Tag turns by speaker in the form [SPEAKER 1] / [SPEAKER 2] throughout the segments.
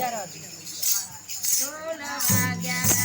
[SPEAKER 1] ચાલો વાગ્યા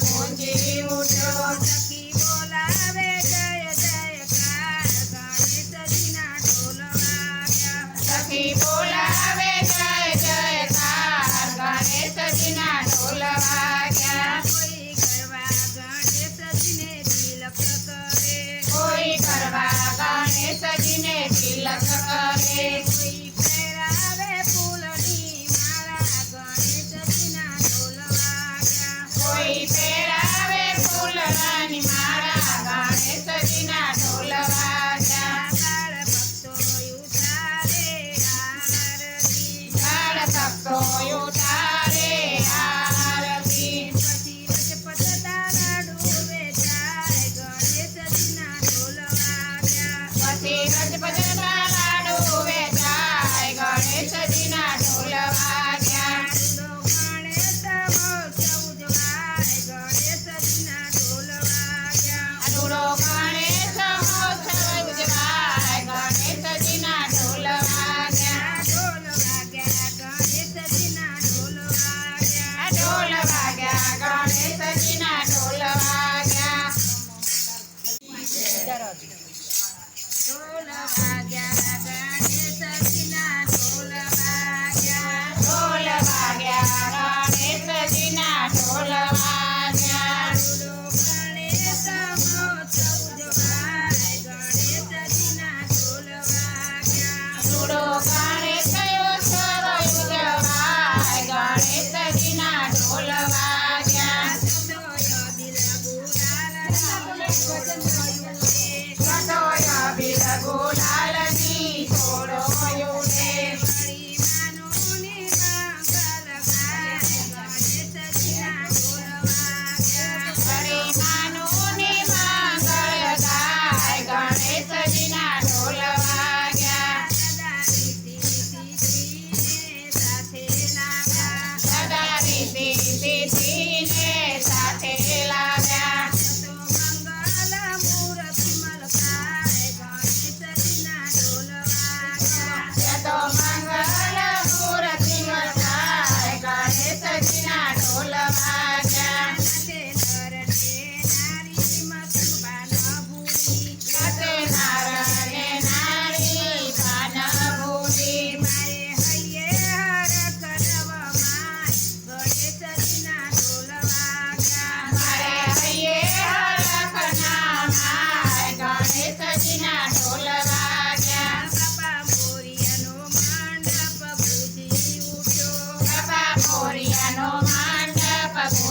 [SPEAKER 2] ગુંજી ઉઠો
[SPEAKER 1] સખી બોલાવે જય જયકાર ગણેશજીના ઢોલ વાગ્યા
[SPEAKER 2] સખી બોલાવે જય જયકાર ગણેશજીના ઢોલ વાગ્યા
[SPEAKER 1] કોઈ કરવા ગણેશજીને તિલક કરે.
[SPEAKER 2] કોઈ કરવા ગણેશજીને તિલક કરે.
[SPEAKER 1] કોઈ
[SPEAKER 2] ¡Solo va a